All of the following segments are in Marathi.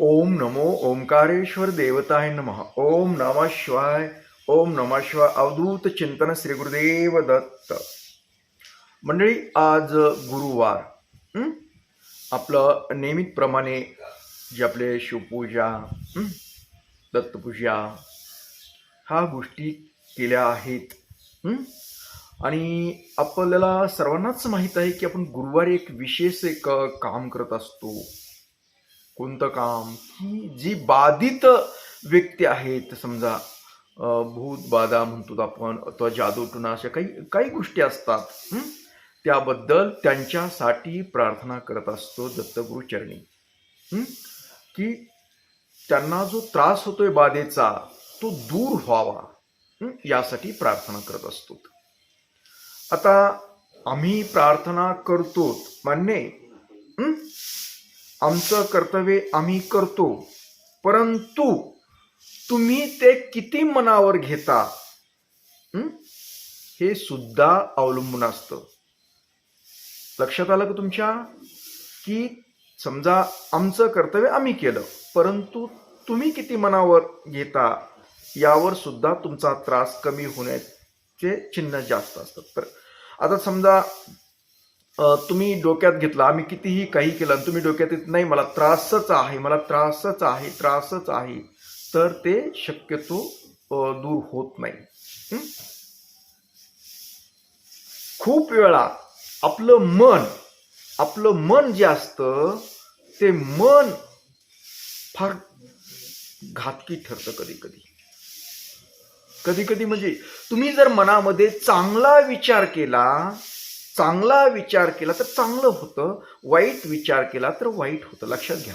ओम नमो ओंकारेश्वर देवताय नमः। ओम नमः शिवाय ओम नमः शिवाय अवधूत चिंतन श्री गुरुदेव दत्त। मंडळी आज गुरुवार आपलं नियमितप्रमाणे जे आपले शिवपूजा दत्तपूजा ह्या गोष्टी केल्या आहेत आणि आपल्याला सर्वांनाच माहीत आहे की आपण गुरुवारी एक विशेष एक काम करत असतो. कोणतं काम की जी बाधित व्यक्ती आहेत समजा भूत बाधा म्हणतो आपण अथवा जादूटुना अशा काही काही गोष्टी असतात त्याबद्दल त्यांच्यासाठी प्रार्थना करत असतो दत्तगुरु चरणी. की त्यांना जो त्रास होतोय बाधेचा तो दूर व्हावा यासाठी प्रार्थना करत असतो. आता आम्ही प्रार्थना करतो मान्य आमचं कर्तव्य आम्ही करतो. परंतु तुम्ही ते किती मनावर घेता? हे? सुद्धा अवलंबून असतं. लक्षात आलं का तुमच्या? की समजा आमचं कर्तव्य आम्ही केलं परंतु तुम्ही किती मनावर घेता यावर सुद्धा तुमचा त्रास कमी होण्याचे चिन्ह जास्त असतात. तर आता समजा तुम्ही डोक्यात घेतला आम्ही कितीही काही केलं आणि तुम्ही डोक्यात येत नाही मला त्रासच आहे मला त्रासच आहे त्रासच आहे. तर ते शक्यतो दूर होत नाही. खूप वेळा आपलं मन आपलं मन जे असतं ते मन फार घातकी ठरतं कधी कधी कधी कधी म्हणजे तुम्ही जर मनामध्ये चांगला विचार केला चांगला विचार केला तर चांगलं होतं. वाईट विचार केला तर वाईट होतं. लक्षात घ्या.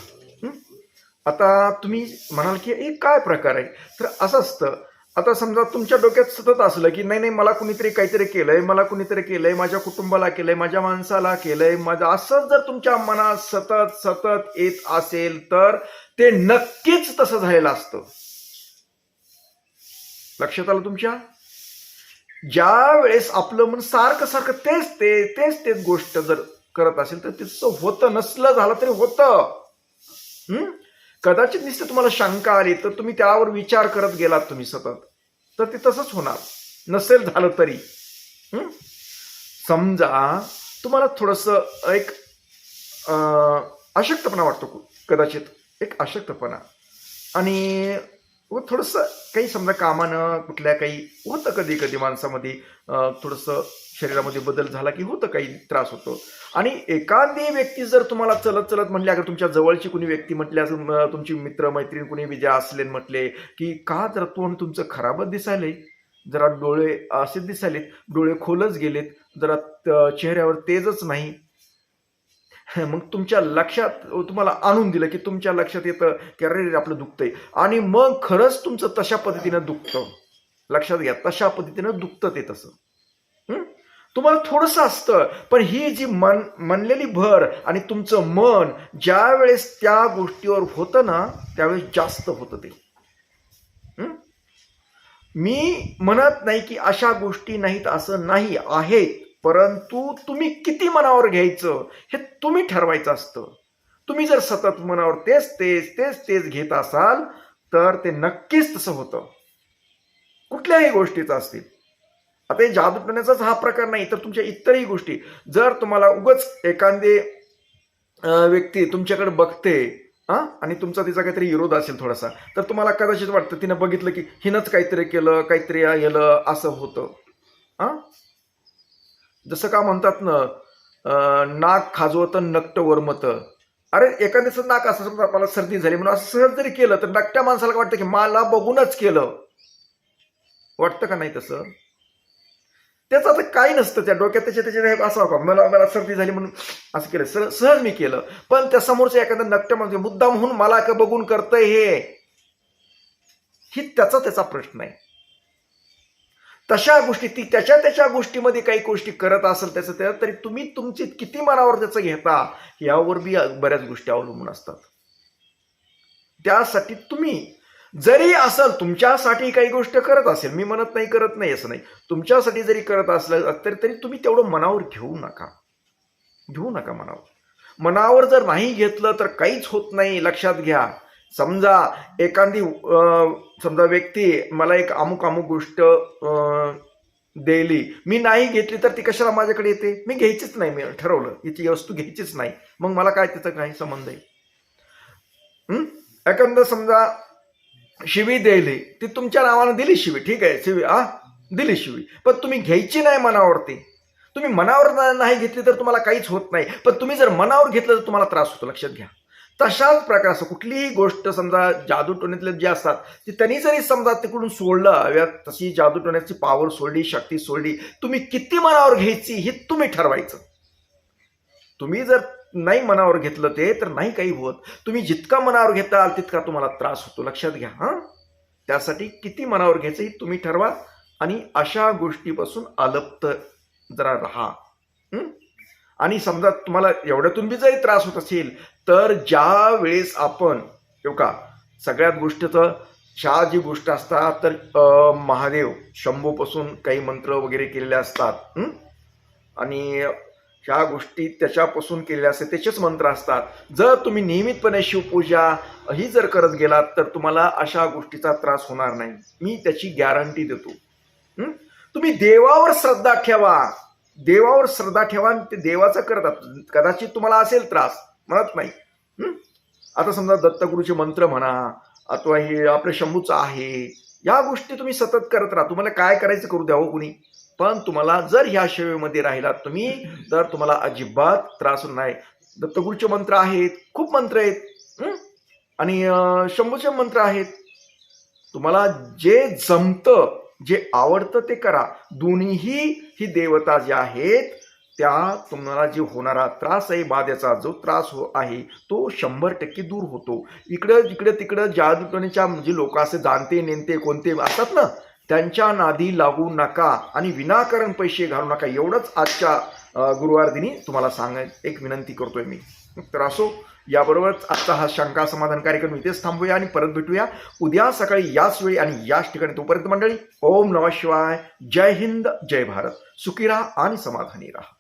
आता तुम्ही म्हणाल की हे काय प्रकार आहे? तर असं असतं. आता समजा तुमच्या डोक्यात सतत असलं की नाही नाही मला कुणीतरी काहीतरी केलंय मला कुणीतरी केलंय माझ्या कुटुंबाला केलंय माझ्या माणसाला केलंय माझं असंच जर तुमच्या मनात सतत सतत येत असेल तर ते नक्कीच तसं झालेलं असतं. लक्षात आलं तुमच्या? ज्या वेळेस आपलं मन सारखं सारखं तेच ते तेच तेच गोष्ट जर करत असेल तर तिचं होतं नसलं झालं तरी होतं. हम्म? कदाचित नुसतं तुम्हाला शंका आली तर तुम्ही त्यावर विचार करत गेलात तुम्ही सतत. तर ते तसंच होणार. नसेल झालं तरी. समजा तुम्हाला थोडस एक अशक्तपणा वाटतो कदाचित. एक अशक्तपणा. आणि व थोडंसं काही समजा कामानं कुठल्या काही होतं कधी कधी माणसामध्ये थोडंसं शरीरामध्ये बदल झाला की होतं काही त्रास होतो. आणि एखादी व्यक्ती जर तुम्हाला चलत चलत म्हणले अगर तुमच्या जवळची कुणी व्यक्ती म्हटली असं तुमची मित्र मैत्रीण कुणी विजय असले म्हटले की का जरा तोंड तुमचं खराबच दिसायलंय? जरा डोळे असे दिसायलेत डोळे खोलच गेलेत जरा चेहऱ्यावर तेजच नाही. मग तुमच्या लक्षात तुम्हाला आणून दिलं की तुमच्या लक्षात येतं की अरे आपलं दुखतंय. आणि मग खरंच तुमचं तशा पद्धतीनं दुखतं. लक्षात घ्या तशा पद्धतीनं दुखतं ते तसं. तुम्हाला थोडंसं असतं पण ही जी मन मनलेली भर आणि तुमचं मन ज्या वेळेस त्या गोष्टीवर होतं ना त्यावेळेस जास्त होतं ते. मी म्हणत नाही की अशा गोष्टी नाहीत असं नाही आहेत परंतु तुम्ही किती मनावर घ्यायचं हे तुम्ही ठरवायचं असतं. तुम्ही जर सतत मनावर तेच तेच तेच तेच घेत असाल तर ते नक्कीच तसं होतं. कुठल्याही गोष्टीचं असतील. आता हे जादूटण्याचाच हा प्रकार नाही तर तुमच्या इतरही गोष्टी. जर तुम्हाला उगच एखादे व्यक्ती तुमच्याकडे बघते हा आणि तुमचा तिचा काहीतरी विरोध असेल थोडासा तर तुम्हाला कदाचित वाटतं तिनं बघितलं की हिनंच काहीतरी केलं काहीतरी केलं असं होतं. हा जसं का म्हणतात ना नाक खाजवतं नकट वरमत. अरे एखाद्याचं नाक असं समजा आपल्याला सर्दी झाली म्हणून असं सहज जरी केलं तर नकट्या माणसाला वाटतं की मला बघूनच केलं. वाटतं का नाही तसं? त्याचं आता काही नसतं. त्या डोक्यात त्याच्या त्याच्या असं का? मला मला सर्दी झाली म्हणून असं केलं. सर सहज मी केलं. पण त्या समोरच्या एखादा नकट्या माणूस म्हणजे मुद्दा म्हणून मला का बघून करतंय हे? ही त्याचा त्याचा प्रश्न आहे. तशा गोष्टी ती त्याच्या त्याच्या गोष्टीमध्ये काही गोष्टी करत असेल त्याचं त्या तरी तुम्ही तुमची किती मनावर त्याचं घेता यावर बी बऱ्याच गोष्टी अवलंबून असतात. त्यासाठी तुम्ही जरी असेल तुमच्यासाठी काही गोष्ट करत असेल मी म्हणत नाही करत नाही असं नाही. तुमच्यासाठी जरी करत असलं तरी तरी तुम्ही तेवढं मनावर घेऊ नका. घेऊ नका मनावर. मनावर जर नाही घेतलं तर काहीच होत नाही लक्षात घ्या. समजा एखादी समजा व्यक्ती मला एक अमुक अमुक गोष्ट अं, दिली मी नाही घेतली तर ती कशाला माझ्याकडे येते? मी घ्यायचीच नाही मी ठरवलं. हिची वस्तू घ्यायचीच नाही. मग मला काय त्याचा काही संबंध आहे? हं? एखादं समजा शिवी द्यायली ती तुमच्या नावानं दिली शिवी. ठीक आहे शिवी हा? दिली शिवी. पण तुम्ही घ्यायची नाही मनावरती. तुम्ही मनावर नाही घेतली तर तुम्हाला काहीच होत नाही. पण तुम्ही जर मनावर घेतलं तर तुम्हाला त्रास होतो. लक्षात घ्या. तशाच प्रकारचं कुठलीही गोष्ट समजा जादूटोण्यातले जे असतात ती त्यांनी जरी समजा तिकडून सोडलं हव्यात तशी जादूटोण्याची पावर सोडली शक्ती सोडली तुम्ही किती मनावर घ्यायची हे तुम्ही ठरवायचं. तुम्ही जर नाही मनावर घेतलं ते तर नाही काही होत. तुम्ही जितका मनावर घेताल तितका तुम्हाला त्रास होतो. लक्षात घ्या हां? त्यासाठी किती मनावर घ्यायचं हे तुम्ही ठरवा आणि अशा गोष्टीपासून अलप्त जरा राहा आणि समजा तुम्हाला एवढ्यातून बी जरी त्रास होत असेल तर ज्या वेळेस आपण हो का सगळ्यात गोष्टीचं ह्या जी गोष्ट असतात तर महादेव शंभूपासून काही मंत्र वगैरे केलेले असतात आणि ह्या गोष्टी त्याच्यापासून केलेल्या असतात त्याचेच मंत्र असतात. जर तुम्ही नियमितपणे शिवपूजा ही जर करत गेलात तर तुम्हाला अशा गोष्टीचा त्रास होणार नाही. मी त्याची गॅरंटी देतो. तुम्ही देवावर श्रद्धा ठेवा. देवावर श्रद्धा ठेवा आणि ते देवाचं करतात. कदाचित तुम्हाला असेल त्रास. म्हणत नाही. आता समजा दत्तगुरूचे मंत्र म्हणा अथवा हे आपल्या शंभूचं आहे या गोष्टी तुम्ही सतत करत राहा. तुम्हाला काय करायचं करू द्यावं हो कुणी? पण तुम्हाला जर ह्या सेवेमध्ये राहिलात तुम्ही तर तुम्हाला अजिबात त्रास होणार नाही. दत्तगुरूचे मंत्र आहेत खूप मंत्र आहेत. आणि शंभूचे मंत्र आहेत. तुम्हाला जे जमतं जे आवडतं ते करा. दोन्हीही ही देवता ज्या आहेत त्या तुम्हाला जे होणारा त्रास आहे बाधेचा जो त्रास हो आहे तो शंभर टक्के दूर होतो. इकडं जिकडं तिकडं जादूटोणीच्या म्हणजे लोक असे जाणते नेमते कोणते असतात ना त्यांच्या नादी लागू नका आणि विनाकारण पैसे घालू नका. एवढंच आजच्या गुरुवार दिनी तुम्हाला सांगाय एक विनंती करतोय मी. तर असो याबरोबरच आजचा हा शंका समाधान कार्यक्रम इथेच थांबूया आणि परत भेटूया. उद्या सकाळी याच वेळी आणि याच ठिकाणी तोपर्यंत मंडळी ओम नमः शिवाय. जय हिंद जय भारत. सुखी राहा आणि समाधानी राहा.